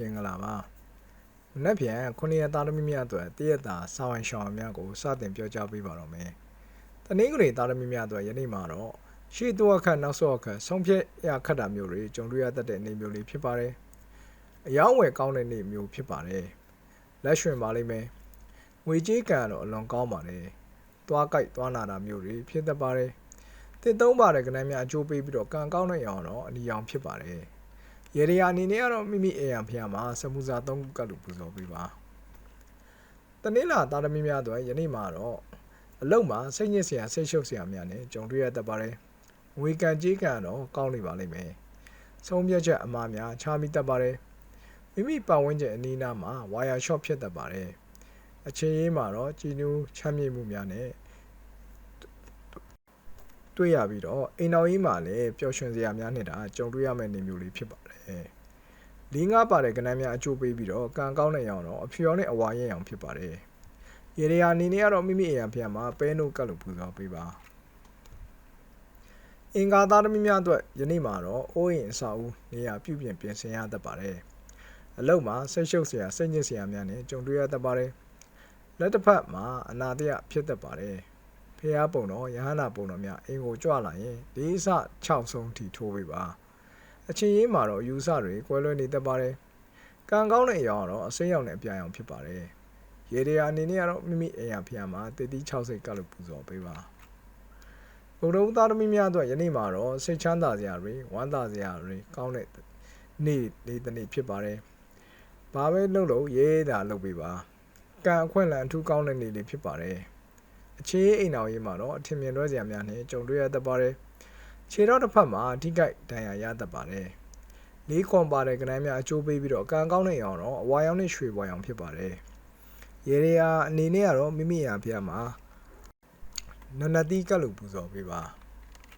မင်္ဂလာပါမနေ့ပြန်ခုနှစ်ရက်သားသမီးများအတွက်တရက်တာစာဝန်ရှောင်းများကိုစတင်ပြောကြားပေးပါတော့မယ်တနင်္ဂနွေသားသမီးများအတွက်ယနေ့မှာတော့ရှေ့တော့အခက်နောက်ဆုံးအခက်ဆုံးဖြတ်ရခက်တာမျိုးတွေကြုံတွေ့ရတတ်တဲ့နေမျိုးလေးဖြစ်ပါတယ်အယောင်းဝယ်ကောင်းတဲ့နေမျိုးဖြစ်ပါတယ်လက်ရွှင်ပါလိမ့်မယ်ငွေကြေးကံကတော့အလွန်ကောင်းပါတယ်သွားကြိုက်သွားနာတာမျိုးတွေဖြစ်တတ်ပါတယ်တင်သုံးပါတဲ့ကဏ္ဍများအကျိုးပေးပြီးတော့ကံကောင်းတဲ့ရောင်တော့အနီရောင်ဖြစ်ပါတယ် ရေဒီယာအနေနဲ့ကတော့မိမိအိမ်ရဖျားမှာစမှုစာ၃ခုကတ်လို့ပူဇော်ပေးပါတနင်္လာသားသမီးများအတွက်ယနေ့မှာတော့အလုတ်မှာစိတ်ညစ်စရာစိတ်ရှုပ်စရာများနဲ့ကြုံတွေ့ရတတ်ပါတယ်ငွေကန်ကြေးကန်တော့ကောင်းနေပါလိမ့်မယ်ဆုံးဖြတ်ချက်အမှားများချားမိတတ်ပါတယ်မိမိပတ်ဝန်းကျင်အနီးနားမှာဝါယာရှော့ဖြစ်တတ်ပါတယ်အချင်းရေးမှာတော့ကြည်နူးချမ်းမြေ့မှုများနဲ့ တွေ့ရပြီးတော့အိမ်တော်ကြီးမှာလည်းပျော်ရွှင်စရာများနေတာကြုံတွေ့ရမယ့်နေမျိုးလေးဖြစ်ပါတယ်။လင်းကားပါတဲ့ကဏ္ဍများအကျိုးပေးပြီးတော့ကံကောင်းတဲ့ရောင်တော့အဖြူရောင်နဲ့အဝါရဲရောင်ဖြစ်ပါတယ်။ရေဒီယာအနေနဲ့ကတော့မိမိအိမ်ရပြန်မှာပဲနို့ကတ်လို့ပူဇော်ပေးပါ။အင်္ဂါသားသမီးများအတွက်ယနေ့မှာတော့အိုးအိမ်အစာဦးနေရာပြုပြင်ပြင်ဆင်ရတတ်ပါတယ်။အလုပ်မှာစိတ်ရှုပ်စရာစိတ်ညစ်စရာများနဲ့ကြုံတွေ့ရတတ်ပါတယ်။လက်တစ်ဖက်မှာအနာတရဖြစ်တတ်ပါတယ်။ ဖះပုံတော်ရဟန္တာပုံတော်များအင်ကိုကြွလာရင်လေးစ6ဆုံးထိထိုးပေးပါအချင်းရေးမှာတော့ယူဆတွေကွဲလွဲနေတတ်ပါတယ်ကံကောင်းတဲ့အရာကတော့အစိမ်းရောင်နဲ့အပြာရောင်ဖြစ်ပါတယ်ရေဒီယာအနေနဲ့ကတော့မိမိအိမ်ရဖះမှာတတိ60ကတ်လို့ပူဇော်ပေးပါဘုံတော်သားသမီးများအတွက်ယနေ့မှာတော့စိတ်ချမ်းသာစရာတွေဝမ်းသာစရာတွေကောင်းတဲ့နေ့လေးတစ်နေ့ဖြစ်ပါတယ်ဘာပဲလုပ်လို့ရေးတာလုပ်ပေးပါကံအခွင့်အလမ်းအထူးကောင်းတဲ့နေ့လေးဖြစ်ပါတယ် အခြေအိမ်အောင်ရေးမှာတော့အထင်မြင်လွဲစရာများနဲ့ကြုံတွေ့ရတတ်ပါတယ်။ခြေတော့တစ်ဖက်မှာအထိကိုက်ဒဏ်ရာရတတ်ပါတယ်။လေးခွန်ပါတဲ့ကဏ္ဍများအကျိုးပေးပြီးတော့ကံကောင်းတဲ့ရောင်တော့အဝါရောင်နဲ့ရွှေဘွာရောင်ဖြစ်ပါတယ်။ရေရီယာအနေနဲ့ကတော့မိမိရာဖျက်မှာနနတိကတ်လို့ပူဇော်ပေးပါ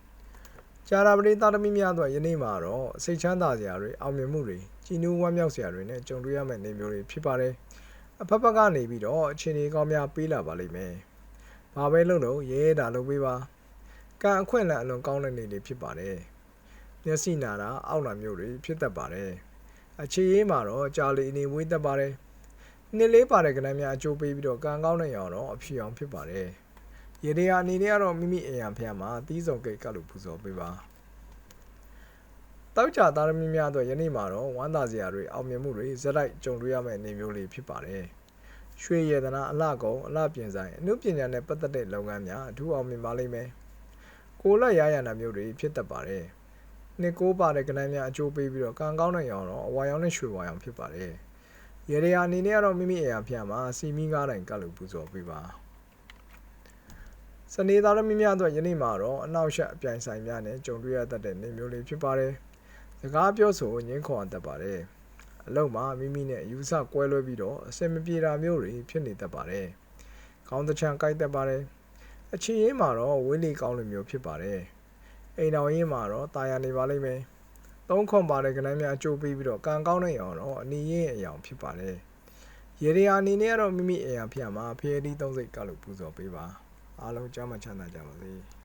။ကြာရာပရိသတ်သမီးများတို့ယနေ့မှာတော့စိတ်ချမ်းသာစရာတွေအောင်မြင်မှုတွေကြည်နူးဝမ်းမြောက်စရာတွေနဲ့ကြုံတွေ့ရမယ့်နေမျိုးတွေဖြစ်ပါတယ်။အဖက်ဖက်ကနေပြီးတော့အခြေအနေကောင်းများပေးလာပါလိမ့်မယ်။ ဘာပဲလုပ်လို့ရဲရဲတာလုပ်ပေးပါကံအခွင့်အလမ်းအလွန်ကောင်းတဲ့နေ့လေးဖြစ်ပါတယ်မျက်စိနာတာအောက်နာမျိုးတွေဖြစ်တတ်ပါတယ်အခြေရေးမှာတော့ကြာလီအနေဝေးတတ်ပါတယ်နှစ်လေးပါတဲ့ကဏ္ဍများအကျိုးပေးပြီးတော့ကံကောင်းတဲ့ရောင်တော့အဖြူအောင်ဖြစ်ပါတယ်ရေဒီယာအနေနဲ့ကတော့မိမိအိမ်ရဖျားမှာတီးစုံကိတ်ကလို့ပူဇော်ပေးပါတောက်ကြသားသမီးများအတွက်ယနေ့မှာတော့ဝမ်းသာစရာတွေအောင်မြင်မှုတွေဇက်လိုက်ကြုံတွေ့ရမယ့်အနေမျိုးလေးဖြစ်ပါတယ် ရွှေရတနာအလှကုံအလှပြင်ဆိုင်အမှုပညာနဲ့ပတ်သက်တဲ့လုပ်ငန်းများအထူးအောင်မြင်ပါလိမ့်မယ်။ကိုလက်ရရနာမျိုးတွေဖြစ်တတ်ပါတယ်။နှစ်ကိုးပါတဲ့ကဏ္ဍများအကျိုးပေးပြီးတော့ကံကောင်းတဲ့ရောင်တော့အဝါရောင်နဲ့ရွှေဝါရောင်ဖြစ်ပါတယ်။ရေဒီယာအနေနဲ့ကတော့မိမိအရာဖျားမှာစီမီကားတိုင်ကတ်လို့ပူဇော်ပေးပါ။စနေသားသမီးများအတွက်ယနေ့မှာတော့အနောက်ရှက်အပြိုင်ဆိုင်များနဲ့ကြုံတွေ့ရတတ်တဲ့နေမျိုးလေးဖြစ်ပါတယ်။စကားပြောဆိုငင်းခွန်တတ်ပါတယ်။ အလုံးမှာမိမိနဲ့အယူဆကွဲလွဲပြီးတော့အစင်မပြေတာမျိုးတွေဖြစ်နေတတ်ပါတယ်။ခေါင်းတစ်ချမ်းကိုက်တတ်ပါတယ်။အချင်းရင်းမှာတော့ဝင်းလီကောင်းလိုမျိုးဖြစ်ပါတယ်။အိမ်တော်ရင်းမှာတော့တာယာနေပါလိမ့်မယ်။သုံးခွန်ပါတဲ့ကဏ္ဍများအကျိုးပေးပြီးတော့ကံကောင်းတဲ့အောင်တော့အနီးရင်အယောင်ဖြစ်ပါတယ်။ရေဒီယာအနေနဲ့ကတော့မိမိအိမ်ရဖျက်မှာဖျဲသီးသုံးစိတ်ကလို့ပူဇော်ပေးပါ။အားလုံးကြောင်းမှချမ်းသာကြပါစေ။